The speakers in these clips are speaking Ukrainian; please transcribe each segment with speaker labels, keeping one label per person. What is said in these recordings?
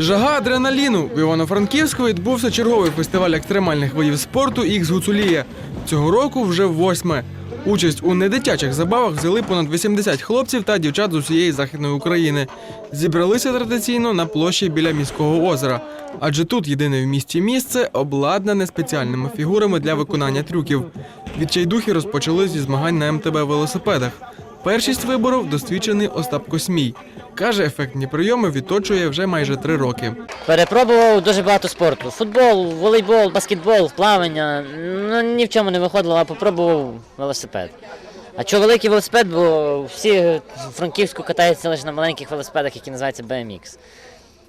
Speaker 1: Жага адреналіну в Івано-Франківську відбувся черговий фестиваль екстремальних видів спорту Ікс Гуцулія. Цього року вже восьме. Участь у недитячих забавах взяли понад 80 хлопців та дівчат з усієї західної України. Зібралися традиційно на площі біля міського озера, адже тут єдине в місті місце обладнане спеціальними фігурами для виконання трюків. Відчайдухи розпочали зі змагань на МТБ велосипедах. Першість виборов досвідчений Остап Космій. Каже, ефектні прийоми відточує вже майже три роки.
Speaker 2: Перепробував дуже багато спорту. Футбол, волейбол, баскетбол, плавання. Ну ні в чому не виходило, а попробував велосипед. А чого великий велосипед, бо всі в Франківську катаються лише на маленьких велосипедах, які називаються BMX.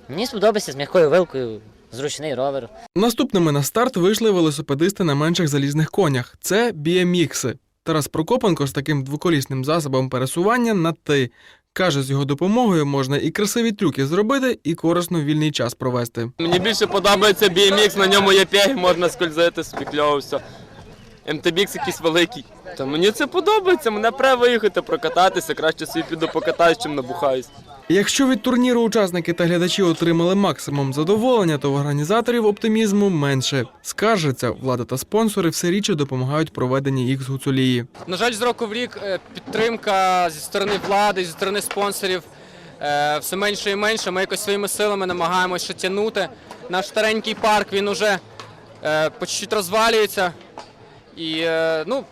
Speaker 2: Мені сподобається з м'якою вилкою, зручний ровер.
Speaker 1: Наступними на старт вийшли велосипедисти на менших залізних конях. Це BMX. Тарас Прокопенко з таким двоколісним засобом пересування на ти. Каже, з його допомогою можна і красиві трюки зробити, і корисно вільний час провести.
Speaker 3: Мені більше подобається BMX, на ньому є пеги, можна скользити, спікльово все. MTBX якийсь великий. Та мені це подобається, мене треба виїхати, прокататися, краще собі піду покатаюсь, чим набухаюсь.
Speaker 1: Якщо від турніру учасники та глядачі отримали максимум задоволення, то в організаторів оптимізму менше. Скаржаться, влада та спонсори все рідше допомагають проведенні їх з гуцулії.
Speaker 4: На жаль, з року в рік е, підтримка зі сторони влади, зі сторони спонсорів е, все менше і менше. Ми якось своїми силами намагаємося тягнути. Наш старенький парк він уже е, по чуть-чуть розвалюється. І е, ну,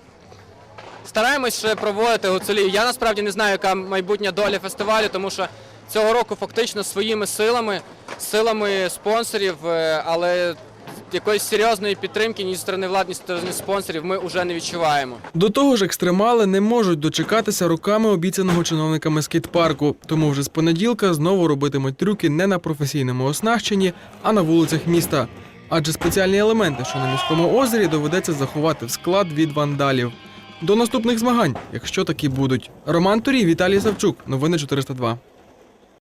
Speaker 4: стараємось ще проводити гуцулію. Я насправді не знаю, яка майбутня доля фестивалю, тому що цього року фактично своїми силами, силами спонсорів, е, але якоїсь серйозної підтримки ні зі сторони влади, ні зі сторони спонсорів ми вже не відчуваємо.
Speaker 1: До того ж, екстремали не можуть дочекатися роками обіцяного чиновниками скейт-парку, тому вже з понеділка знову робитимуть трюки не на професійному оснащенні, а на вулицях міста. Адже спеціальні елементи, що на міському озері, доведеться заховати в склад від вандалів. До наступних змагань, якщо такі будуть. Роман Турій, Віталій Савчук, новини 402.